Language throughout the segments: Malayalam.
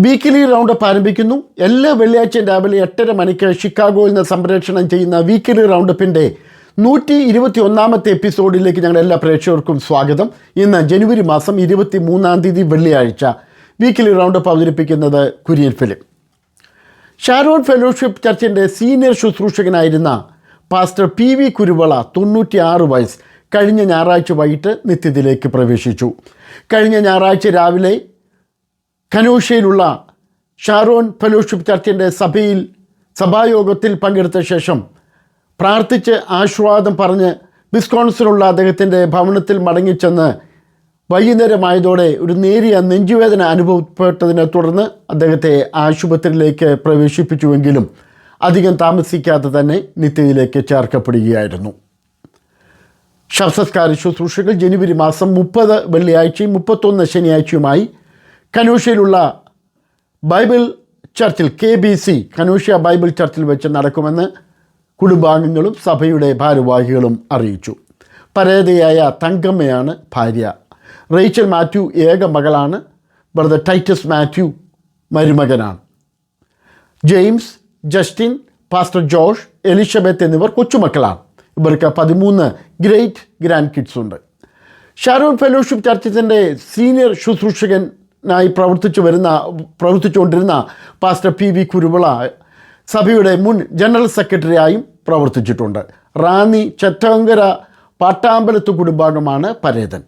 വീക്കിലി റൗണ്ടപ്പ് ആരംഭിക്കുന്നു. എല്ലാ വെള്ളിയാഴ്ചയും രാവിലെ എട്ടര മണിക്ക് ഷിക്കാഗോയിൽ നിന്ന് സംപ്രേഷണം ചെയ്യുന്ന വീക്കിലി റൗണ്ടപ്പിന്റെ നൂറ്റി ഇരുപത്തി ഒന്നാമത്തെ എപ്പിസോഡിലേക്ക് ഞങ്ങൾ എല്ലാ പ്രേക്ഷകർക്കും സ്വാഗതം. ഇന്ന് ജനുവരി മാസം ഇരുപത്തി മൂന്നാം തീയതി വെള്ളിയാഴ്ച വീക്കിലി റൗണ്ടപ്പ് അവതരിപ്പിക്കുന്നത് കുര്യൻ ഫിലിം. ഷാരോൺ ഫെലോഷിപ്പ് ചർച്ചിന്റെ സീനിയർ ശുശ്രൂഷകനായിരുന്ന പാസ്റ്റർ പി വി കുരുവള തൊണ്ണൂറ്റിയാറ് വയസ്സ് കഴിഞ്ഞ ഞായറാഴ്ച വൈകിട്ട് നിത്യത്തിലേക്ക് പ്രവേശിച്ചു. കഴിഞ്ഞ ഞായറാഴ്ച രാവിലെ കനോഷയിലുള്ള ഷാരോൺ ഫെലോഷിപ്പ് ചർച്ചിന്റെ സഭയിൽ സഭായോഗത്തിൽ പങ്കെടുത്ത ശേഷം പ്രാർത്ഥിച്ച് ആശ്വാദം പറഞ്ഞ് വിസ്കോൺസിലുള്ള അദ്ദേഹത്തിന്റെ ഭവനത്തിൽ മടങ്ങിച്ചെന്ന് വൈകുന്നേരമായതോടെ ഒരു നേരിയ നെഞ്ചുവേദന അനുഭവപ്പെട്ടതിനെ തുടർന്ന് അദ്ദേഹത്തെ ആശുപത്രിയിലേക്ക് പ്രവേശിപ്പിച്ചുവെങ്കിലും അധികം താമസിക്കാതെ തന്നെ നിത്യയിലേക്ക് ചേർക്കപ്പെടുകയായിരുന്നു. ശവസംസ്കാര ശുശ്രൂഷകൾ ജനുവരി മാസം മുപ്പത് വെള്ളിയാഴ്ചയും മുപ്പത്തൊന്ന് ശനിയാഴ്ചയുമായി കനൂഷയിലുള്ള ബൈബിൾ ചർച്ചിൽ K B C Kenosha Bible ചർച്ചിൽ വെച്ച് നടക്കുമെന്ന് കുടുംബാംഗങ്ങളും സഭയുടെ ഭാരവാഹികളും അറിയിച്ചു. പരേതയായ തങ്കമ്മയാണ് ഭാര്യ. റേച്ചൽ മാത്യു ഏക മകളാണ്. Brother Titus Mathew മരുമകനാണ്. James Justin pastor Josh Elizabeth എന്നിവർ കൊച്ചുമക്കളാണ്. ഇവർക്ക് പതിമൂന്ന് ഗ്രേറ്റ് ഗ്രാൻഡ് കിഡ്സ് ഉണ്ട്. ഷാരോൺ ഫെലോഷിപ്പ് ചർച്ചത്തിന്റെ സീനിയർ ശുശ്രൂഷകനായി പ്രവർത്തിച്ചു വരുന്ന പ്രവർത്തിച്ചുകൊണ്ടിരുന്ന പാസ്റ്റർ പി വി കുരുവിള സഭയുടെ മുൻ ജനറൽ സെക്രട്ടറിയായും പ്രവർത്തിച്ചിട്ടുണ്ട്. റാന്നി ചെറ്റങ്കര പാട്ടാമ്പലത്ത് കുടുംബാംഗമാണ് പരേതൻ.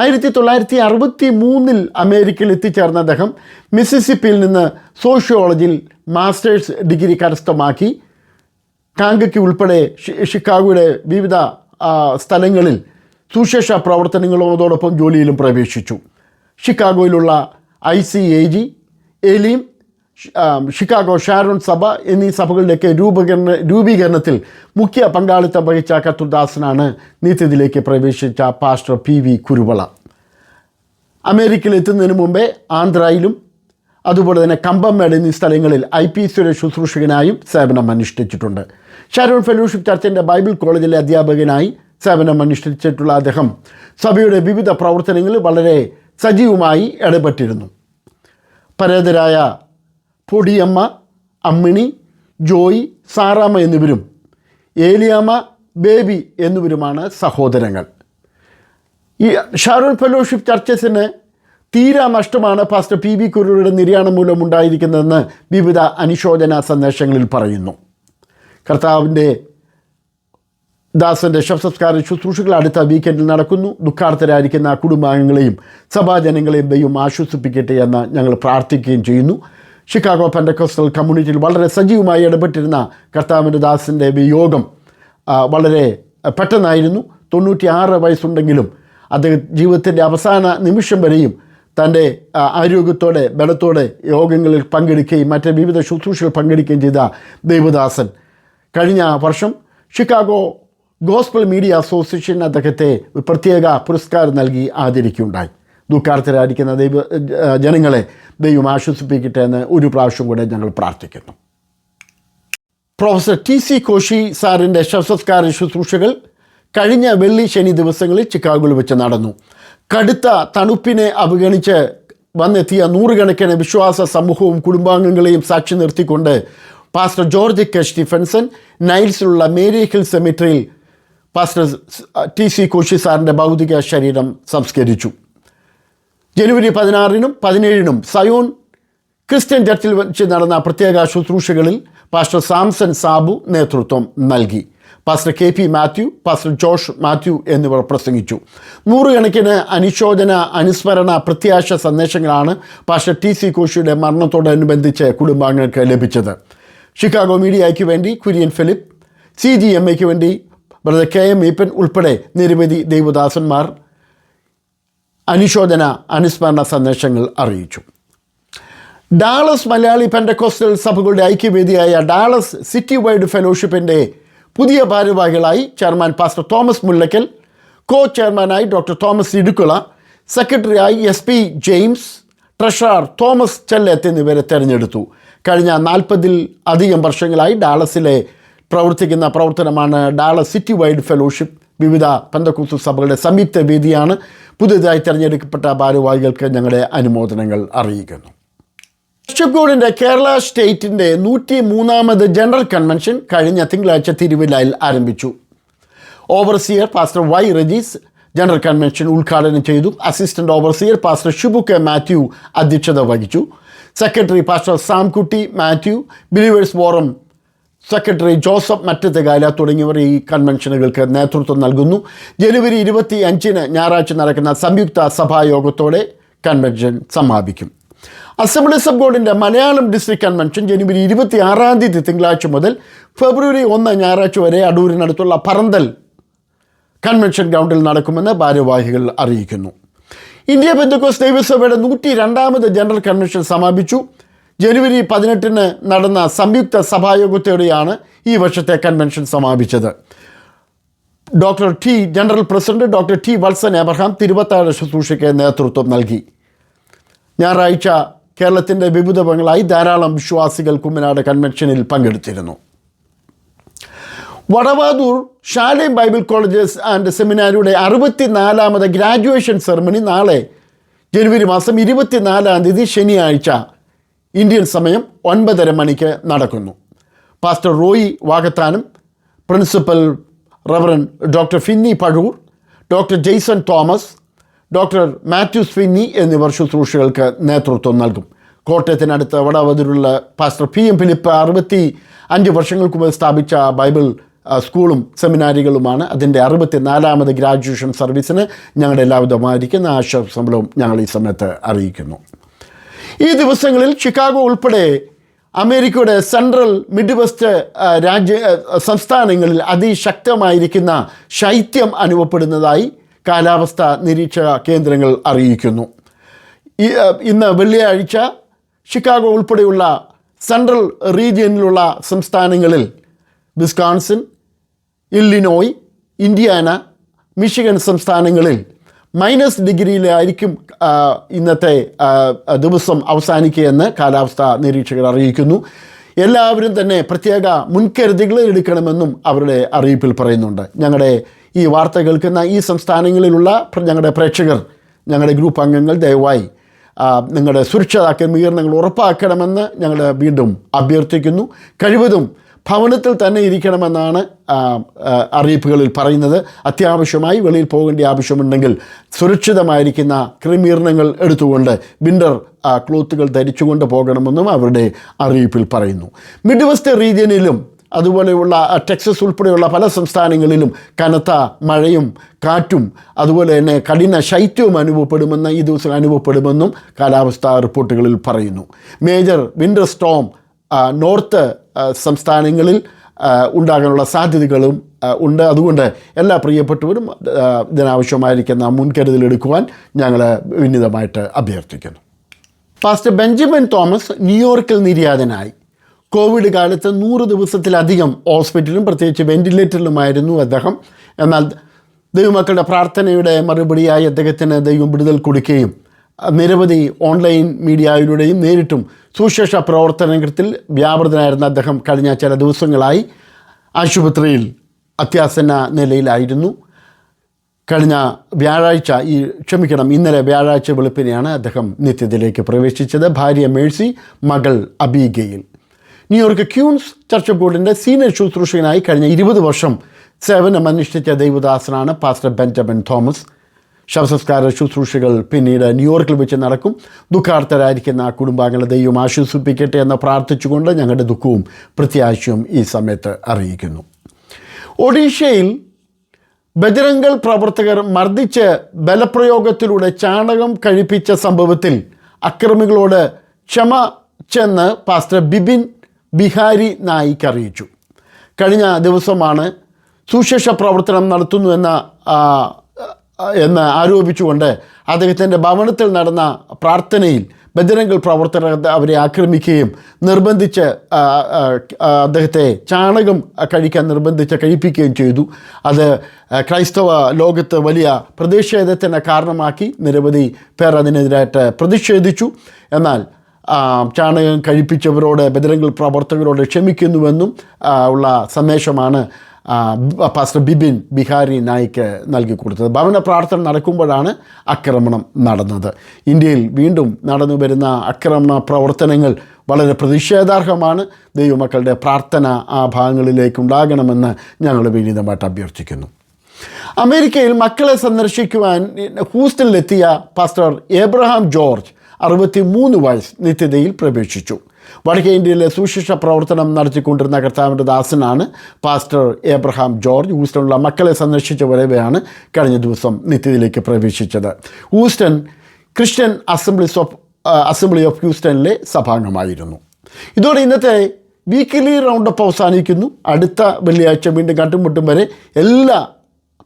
ആയിരത്തി തൊള്ളായിരത്തി അറുപത്തി മൂന്നിൽ അമേരിക്കയിൽ എത്തിച്ചേർന്ന അദ്ദേഹം മിസിസിപ്പിയിൽ നിന്ന് സോഷ്യോളജിയിൽ മാസ്റ്റേഴ്സ് ഡിഗ്രി കരസ്ഥമാക്കി. കാങ്കയ്ക്ക് ഉൾപ്പെടെ ഷിക്കാഗോയുടെ വിവിധ സ്ഥലങ്ങളിൽ സുശേഷ പ്രവർത്തനങ്ങളോടൊപ്പം ജോലിയിലും പ്രവേശിച്ചു. ഷിക്കാഗോയിലുള്ള I C A G Elim Chicago Sharon സഭ എന്നീ സഭകളുടെയൊക്കെ രൂപീകരണ രൂപീകരണത്തിൽ മുഖ്യ പങ്കാളിത്തം വഹിച്ച കത്തുദാസനാണ് നീത്യത്തിലേക്ക് പ്രവേശിച്ച പാസ്റ്റർ പി വി കുരുവള. അമേരിക്കയിൽ എത്തുന്നതിന് മുമ്പേ ആന്ധ്രയിലും അതുപോലെ തന്നെ കമ്പംമേട് എന്നീ സ്ഥലങ്ങളിൽ ഐ പി സിയുടെ ശുശ്രൂഷകനായും സേവനം അനുഷ്ഠിച്ചിട്ടുണ്ട് ഷാരോൺ ഫെലോഷിപ്പ് ചർച്ചിന്റെ ബൈബിൾ കോളേജിലെ അധ്യാപകനായി സേവനം അനുഷ്ഠിച്ചിട്ടുള്ള അദ്ദേഹം സഭയുടെ വിവിധ പ്രവർത്തനങ്ങളിൽ വളരെ സജീവമായി ഇടപെട്ടിരുന്നു. പരേതരായ പൊടിയമ്മ അമ്മിണി ജോയി സാറാമ്മ എന്നിവരും ഏലിയാമ്മ ബേബി എന്നിവരുമാണ് സഹോദരങ്ങൾ. ഈ ഷാരോൺ ഫെലോഷിപ്പ് ചർച്ചസിന് തീരാ നഷ്ടമാണ് പാസ്റ്റർ പി വി കുരുയുടെ നിര്യാണം മൂലം ഉണ്ടായിരിക്കുന്നതെന്ന് വിവിധ അനുശോചന സന്ദേശങ്ങളിൽ പറയുന്നു. കർത്താവിന്റെ ദാസന്റെ ശവസംസ്കാര ശുശ്രൂഷകൾ അടുത്ത വീക്കെൻഡിൽ നടക്കുന്നു. ദുഃഖാർത്ഥരായിരിക്കുന്ന കുടുംബാംഗങ്ങളെയും സഭാജനങ്ങളെയും ദൈവം ആശ്വസിപ്പിക്കട്ടെ എന്ന് ഞങ്ങൾ പ്രാർത്ഥിക്കുകയും ചെയ്യുന്നു. ഷിക്കാഗോ പെൻഡക്കോസ്റ്റൽ കമ്മ്യൂണിറ്റിയിൽ വളരെ സജീവമായി ഇടപെട്ടിരുന്ന കർത്താവിന്റെ ദാസിന്റെ വിയോഗം വളരെ പെട്ടെന്നായിരുന്നു. തൊണ്ണൂറ്റിയാറ് വയസ്സുണ്ടെങ്കിലും അദ്ദേഹം ജീവിതത്തിന്റെ അവസാന നിമിഷം വരെയും തന്റെ ആരോഗ്യത്തോടെ ബലത്തോടെ യോഗങ്ങളിൽ പങ്കെടുക്കുകയും മറ്റ് വിവിധ ശുശ്രൂഷകൾ പങ്കെടുക്കുകയും ചെയ്ത ദേവദാസൻ. കഴിഞ്ഞ വർഷം ഷിക്കാഗോ ഗോസ്ബൽ മീഡിയ അസോസിയേഷൻ അദ്ദേഹത്തെ പ്രത്യേക പുരസ്കാരം നൽകി ആദരിക്കുകയുണ്ടായി. ദുഃഖാർത്ഥരായിരിക്കുന്ന ദൈവ ജനങ്ങളെ ദൈവം ആശ്വസിപ്പിക്കട്ടെ എന്ന് ഒരു പ്രാവശ്യം കൂടെ ഞങ്ങൾ പ്രാർത്ഥിക്കുന്നു. പ്രൊഫസർ ടി സി കോശി സാറിന്റെ ശവസംസ്കാര ശുശ്രൂഷകൾ കഴിഞ്ഞ വെള്ളി ശനി ദിവസങ്ങളിൽ ചിക്കാഗോയിൽ വെച്ച് നടന്നു. കടുത്ത തണുപ്പിനെ അവഗണിച്ച് വന്നെത്തിയ നൂറുകണക്കിന് വിശ്വാസ സമൂഹവും കുടുംബാംഗങ്ങളെയും സാക്ഷി നിർത്തിക്കൊണ്ട് പാസ്റ്റർ ജോർജ് കെ. സ്റ്റീഫൻസൺ നൈൽസിലുള്ള മേരി ഹിൽ സെമിട്രിയിൽ പാസ്റ്റർ ടി സി കോശി സാറിന്റെ ഭൗതിക ശരീരം സംസ്കരിച്ചു. ജനുവരി പതിനാറിനും പതിനേഴിനും സയോൺ ക്രിസ്ത്യൻ ചർച്ചിൽ വെച്ച് നടന്ന പ്രത്യേക ശുശ്രൂഷകളിൽ പാസ്റ്റർ സാംസൺ സാബു നേതൃത്വം നൽകി. Pastor K P Mathew pastor Josh Mathew എന്നിവർ പ്രസംഗിച്ചു. നൂറുകണക്കിന് അനുശോചന അനുസ്മരണ പ്രത്യാശ സന്ദേശങ്ങളാണ് പാസ്റ്റർ ടി സി കോശിയുടെ മരണത്തോടനുബന്ധിച്ച് കുടുംബാംഗങ്ങൾക്ക് ലഭിച്ചത്. ഷിക്കാഗോ മീഡിയയ്ക്ക് വേണ്ടി Kurian Philip C G M എക്ക് വേണ്ടി ബ്രദർ കെ എം ഈപ്പൻ ഉൾപ്പെടെ നിരവധി ദൈവദാസന്മാർ അനുശോചന അനുസ്മരണ സന്ദേശങ്ങൾ അറിയിച്ചു. ഡാളസ് മലയാളി പെൻഡക്കോസ്റ്റൽ സഭകളുടെ ഐക്യവേദിയായ ഡാളസ് സിറ്റി വൈഡ് ഫെലോഷിപ്പിന്റെ പുതിയ ഭാരവാഹികളായി chairman pastor Thomas Mullakkal co ചെയർമാനായി ഡോക്ടർ തോമസ് ഇടുക്കുള സെക്രട്ടറിയായി S P James treasurer Thomas Chellath എന്നിവരെ തെരഞ്ഞെടുത്തു. കഴിഞ്ഞ നാൽപ്പതിൽ അധികം വർഷങ്ങളായി ഡാളസിലെ പ്രവർത്തിക്കുന്ന പ്രവർത്തനമാണ് ഡാളസ് സിറ്റി വൈഡ് ഫെലോഷിപ്പ്. വിവിധ പന്തക്കുസു സഭകളുടെ സംയുക്ത വേദിയാണ്. പുതുതായി തിരഞ്ഞെടുക്കപ്പെട്ട ഭാരവാഹികൾക്ക് ഞങ്ങളുടെ അനുമോദനങ്ങൾ അറിയിക്കുന്നു. ബിഷപ്പ് കേരള സ്റ്റേറ്റിന്റെ നൂറ്റി മൂന്നാമത് ജനറൽ കൺവെൻഷൻ കഴിഞ്ഞ തിങ്കളാഴ്ച തിരുവല്ലയിൽ ആരംഭിച്ചു. Overseer pastor Y Rajees general convention ഉദ്ഘാടനം ചെയ്തു. Assistant overseer pastor Shibu K Mathew അധ്യക്ഷത വഹിച്ചു. Secretary pastor Samkutty Mathew. Believers forum secretary Joseph Mattathukala തുടങ്ങിയവർ ഈ കൺവെൻഷനുകൾക്ക് നേതൃത്വം നൽകുന്നു. ജനുവരി ഇരുപത്തി അഞ്ചിന് ഞായറാഴ്ച നടക്കുന്ന സംയുക്ത സഭായോഗത്തോടെ കൺവെൻഷൻ സമാപിക്കും. അസംബ്ലി സബ് ബോർഡിന്റെ മലയാളം ഡിസ്ട്രിക്ട് കൺവെൻഷൻ ജനുവരി ഇരുപത്തി ആറാം തീയതി തിങ്കളാഴ്ച മുതൽ ഫെബ്രുവരി ഒന്ന് ഞായറാഴ്ച വരെ അടൂരിനടുത്തുള്ള പറന്തൽ കൺവെൻഷൻ ഗ്രൗണ്ടിൽ നടക്കുമെന്ന് ഭാരവാഹികൾ അറിയിക്കുന്നു. ഇന്ത്യ ബന്ധുക്കോസ് ദൈവസഭയുടെ നൂറ്റി രണ്ടാമത് ജനറൽ കൺവെൻഷൻ സമാപിച്ചു. ജനുവരി പതിനെട്ടിന് നടന്ന സംയുക്ത സഭായോഗത്തോടെയാണ് ഈ വർഷത്തെ convention സമാപിച്ചത്. Doctor T general president doctor T Valsan Abraham തിരുവത്താഴ ശുശ്രൂഷയ്ക്ക് നേതൃത്വം നൽകി. ഞായറാഴ്ച കേരളത്തിന്റെ വിവിധ ഭാഗങ്ങളായി ധാരാളം വിശ്വാസികൾ കുമ്മനാട് കൺവെൻഷനിൽ പങ്കെടുത്തിരുന്നു. Vadavathoor Shalem Bible colleges and സെമിനാരിയുടെ അറുപത്തിനാലാമത് ഗ്രാജുവേഷൻ സെറമണി നാളെ ജനുവരി മാസം ഇരുപത്തിനാലാം തീയതി ശനിയാഴ്ച ഇന്ത്യൻ സമയം ഒൻപതര മണിക്ക് നടക്കുന്നു. Pastor Roy വാകത്താനും principal reverend doctor Finny Pazhoor doctor Jaison Thomas doctor Mathews Finny എന്നിവർ ശുശ്രൂഷകൾക്ക് നേതൃത്വം നൽകും. കോട്ടയത്തിനടുത്ത് വടാവതിലുള്ള പാസ്റ്റർ പി എം ഫിലിപ്പ് അറുപത്തി അഞ്ച് വർഷങ്ങൾക്ക് മുമ്പ് സ്ഥാപിച്ച ബൈബിൾ സ്കൂളും സെമിനാരികളുമാണ്. അതിന്റെ അറുപത്തിനാലാമത് ഗ്രാജുവേഷൻ സർവീസിന് ഞങ്ങളുടെ എല്ലാവിധമായിരിക്കുന്ന ആശംസകളും ഞങ്ങൾ ഈ സമയത്ത് അറിയിക്കുന്നു. ഈ ദിവസങ്ങളിൽ ചിക്കാഗോ ഉൾപ്പെടെ അമേരിക്കയുടെ സെൻട്രൽ മിഡ് വെസ്റ്റ് രാജ്യ സംസ്ഥാനങ്ങളിൽ അതിശക്തമായിരിക്കുന്ന ശൈത്യം അനുഭവപ്പെടുന്നതായി കാലാവസ്ഥ നിരീക്ഷണ കേന്ദ്രങ്ങൾ അറിയിക്കുന്നു. ഇന്ന് വെള്ളിയാഴ്ച ഷിക്കാഗോ ഉൾപ്പെടെയുള്ള സെൻട്രൽ റീജിയനിലുള്ള സംസ്ഥാനങ്ങളിൽ വിസ്കാൺസിൻ ഇല്ലിനോയ് ഇന്ത്യാന മിഷിഗൻ സംസ്ഥാനങ്ങളിൽ മൈനസ് ഡിഗ്രിയിലായിരിക്കും ഇന്നത്തെ ദിവസം അവസാനിക്കുകയെന്ന് കാലാവസ്ഥ നിരീക്ഷകർ അറിയിക്കുന്നു. എല്ലാവരും തന്നെ പ്രത്യേക മുൻകരുതലുകൾ എടുക്കണമെന്നും അവരുടെ അറിയിപ്പിൽ പറയുന്നുണ്ട്. ഞങ്ങളുടെ ഈ വാർത്ത കേൾക്കുന്ന ഈ സംസ്ഥാനങ്ങളിലുള്ള ഞങ്ങളുടെ പ്രേക്ഷകർ ഞങ്ങളുടെ ഗ്രൂപ്പ് അംഗങ്ങൾ ദയവായി നിങ്ങളുടെ സുരക്ഷിതാക്രമീകരണങ്ങൾ ഉറപ്പാക്കണമെന്ന് ഞങ്ങൾ വീണ്ടും അഭ്യർത്ഥിക്കുന്നു. കഴിവതും ഭവനത്തിൽ തന്നെ ഇരിക്കണമെന്നാണ് അറിയിപ്പുകളിൽ പറയുന്നത്. അത്യാവശ്യമായി വെളിയിൽ പോകേണ്ട ആവശ്യമുണ്ടെങ്കിൽ സുരക്ഷിതമായിരിക്കുന്ന ക്രമീകരണങ്ങൾ എടുത്തുകൊണ്ട് വിന്റർ ക്ലോത്തുകൾ ധരിച്ചുകൊണ്ട് പോകണമെന്നും അവരുടെ അറിയിപ്പിൽ പറയുന്നു. മിഡ് വെസ്റ്റ് റീജിയനിലും അതുപോലെയുള്ള ടെക്സസ് ഉൾപ്പെടെയുള്ള പല സംസ്ഥാനങ്ങളിലും കനത്ത മഴയും കാറ്റും അതുപോലെ തന്നെ കഠിന ശൈത്യവും അനുഭവപ്പെടുമെന്ന് ഈ ദിവസം അനുഭവപ്പെടുമെന്നും കാലാവസ്ഥാ റിപ്പോർട്ടുകളിൽ പറയുന്നു. മേജർ വിന്റർ സ്റ്റോം നോർത്ത് സംസ്ഥാനങ്ങളിൽ ഉണ്ടാകാനുള്ള സാധ്യതകളും ഉണ്ട്. അതുകൊണ്ട് എല്ലാ പ്രിയപ്പെട്ടവരും ഇതിനാവശ്യമായിരിക്കുന്ന മുൻകരുതൽ എടുക്കുവാൻ ഞങ്ങൾ വിനീതമായിട്ട് അഭ്യർത്ഥിക്കുന്നു. പാസ്റ്റർ ബെഞ്ചമിൻ തോമസ് ന്യൂയോർക്കിൽ നിര്യാതനായി. കോവിഡ് കാലത്ത് നൂറ് ദിവസത്തിലധികം ഹോസ്പിറ്റലിലും പ്രത്യേകിച്ച് വെന്റിലേറ്ററിലുമായിരുന്നു അദ്ദേഹം. എന്നാൽ ദൈവമക്കളുടെ പ്രാർത്ഥനയുടെ മറുപടിയായി അദ്ദേഹത്തിന് ദൈവം വിടുതൽ കൊടുക്കുകയും നിരവധി ഓൺലൈൻ മീഡിയയിലൂടെയും നേരിട്ടും സുശേഷ പ്രവർത്തനത്തിൽ വ്യാപൃതനായിരുന്ന അദ്ദേഹം കഴിഞ്ഞ ചില ദിവസങ്ങളായി ആശുപത്രിയിൽ അത്യാസന്ന നിലയിലായിരുന്നു. കഴിഞ്ഞ വ്യാഴാഴ്ച ഈ ക്ഷമിക്കണം ഇന്നലെ വ്യാഴാഴ്ച വെളുപ്പിനെയാണ് അദ്ദേഹം നിത്യത്തിലേക്ക് പ്രവേശിച്ചത്. ഭാര്യ മേഴ്സി മകൾ അബീഗയിൽ. ന്യൂയോർക്ക് ക്യൂൻസ് ചർച്ച് ബോർഡിന്റെ സീനിയർ ശുശ്രൂഷകനായി കഴിഞ്ഞ ഇരുപത് വർഷം സേവനമനുഷ്ഠിച്ച ദൈവദാസനാണ് പാസ്റ്റർ ബെഞ്ചമിൻ തോമസ്. ശവസംസ്കാര ശുശ്രൂഷകൾ പിന്നീട് ന്യൂയോർക്കിൽ വെച്ച് നടക്കും. ദുഃഖാർത്ഥരായിരിക്കുന്ന കുടുംബാംഗങ്ങളെ ദൈവം ആശ്വസിപ്പിക്കട്ടെ എന്ന് പ്രാർത്ഥിച്ചുകൊണ്ട് ഞങ്ങളുടെ ദുഃഖവും പ്രത്യാശയും ഈ സമയത്ത് അറിയിക്കുന്നു. ഒഡീഷയിൽ ബജരംഗൽ പ്രവർത്തകർ മർദ്ദിച്ച് ബലപ്രയോഗത്തിലൂടെ ചാണകം കഴിപ്പിച്ച സംഭവത്തിൽ അക്രമികളോട് ക്ഷമ ചെന്ന് പാസ്റ്റർ ബിബിൻ ബിഹാരി നായിക്ക് അറിയിച്ചു. കഴിഞ്ഞ ദിവസമാണ് സുശേഷ പ്രവർത്തനം നടത്തുന്നു എന്ന ആരോപിച്ചുകൊണ്ട് അദ്ദേഹത്തിന്റെ ഭവനത്തിൽ നടന്ന പ്രാർത്ഥനയിൽ ബജരംഗൾ പ്രവർത്തകർ അവരെ ആക്രമിക്കുകയും നിർബന്ധിച്ച് അദ്ദേഹത്തെ ചാണകം കഴിക്കാൻ നിർബന്ധിച്ച് കഴിപ്പിക്കുകയും ചെയ്തു. അത് ക്രൈസ്തവ ലോകത്ത് വലിയ പ്രതിഷേധത്തിന് കാരണമാക്കി നിരവധി പേർ അതിനെതിരായിട്ട് പ്രതിഷേധിച്ചു. എന്നാൽ ചാണകം കഴിപ്പിച്ചവരോട് ബജരംഗൾ പ്രവർത്തകരോട് ക്ഷമിക്കുന്നുവെന്നും ഉള്ള സന്ദേശമാണ് പാസ്റ്റർ ബിബിൻ ബിഹാരി നായിക്ക് നൽകി കൊടുത്തത്. ഭവന പ്രാർത്ഥന നടക്കുമ്പോഴാണ് ആക്രമണം നടന്നത്. ഇന്ത്യയിൽ വീണ്ടും നടന്നു വരുന്ന ആക്രമണ പ്രവർത്തനങ്ങൾ വളരെ പ്രതിഷേധാർഹമാണ്. ദൈവമക്കളുടെ പ്രാർത്ഥന ആ ഭാഗങ്ങളിലേക്കുണ്ടാകണമെന്ന് ഞങ്ങൾ വിനീതമായിട്ട് അഭ്യർത്ഥിക്കുന്നു. അമേരിക്കയിൽ മക്കളെ സന്ദർശിക്കുവാൻ ഹൂസ്റ്റണിലെത്തിയ പാസ്റ്റർ ഏബ്രഹാം ജോർജ് അറുപത്തി മൂന്ന് വയസ്സ് നിത്യതയിൽ പ്രവേശിച്ചു. വടക്കേ ഇന്ത്യയിലെ സുശിക്ഷ പ്രവർത്തനം നടത്തിക്കൊണ്ടിരുന്ന കർത്താവിന്റെ ദാസനാണ് പാസ്റ്റർ ഏബ്രഹാം ജോർജ്. ഹൂസ്റ്റണിലുള്ള മക്കളെ സന്ദർശിച്ച വരവെയാണ് കഴിഞ്ഞ ദിവസം നിത്യതയിലേക്ക് പ്രവേശിച്ചത്. Houston Christian assemblies of assembly of ഹ്യൂസ്റ്റണിലെ സഭാംഗമായിരുന്നു. ഇതോടെ ഇന്നത്തെ വീക്കിലി റൗണ്ടപ്പ് അവസാനിക്കുന്നു. അടുത്ത വെള്ളിയാഴ്ച വീണ്ടും കണ്ടുമുട്ടും വരെ എല്ലാ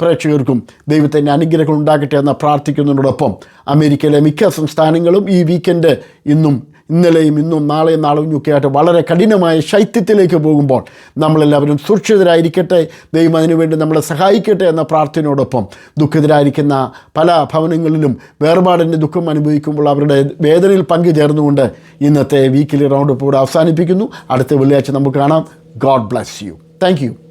പ്രേക്ഷകർക്കും ദൈവത്തിന്റെ അനുഗ്രഹങ്ങൾ ഉണ്ടാകട്ടെ എന്ന് പ്രാർത്ഥിക്കുന്നതിനോടൊപ്പം അമേരിക്കയിലെ മിക്ക സംസ്ഥാനങ്ങളും ഈ വീക്കെൻഡ് ഇന്നും ഇന്നലെയും ഇന്നും നാളെയും നാളെയും ഒക്കെ ആയിട്ട് വളരെ കഠിനമായ ശൈത്യത്തിലേക്ക് പോകുമ്പോൾ നമ്മളെല്ലാവരും സുരക്ഷിതരായിരിക്കട്ടെ. ദൈവം അതിനുവേണ്ടി നമ്മളെ സഹായിക്കട്ടെ എന്ന പ്രാർത്ഥനയോടൊപ്പം ദുഃഖിതരായിരിക്കുന്ന പല ഭവനങ്ങളിലും വേർപാടിന്റെ ദുഃഖം അനുഭവിക്കുമ്പോൾ അവരുടെ വേദനയിൽ പങ്കുചേർന്നുകൊണ്ട് ഇന്നത്തെ വീക്കിലി റൗണ്ട് ഇപ്പോൾ അവസാനിപ്പിക്കുന്നു. അടുത്ത വെള്ളിയാഴ്ച നമുക്ക് കാണാം. God bless you thank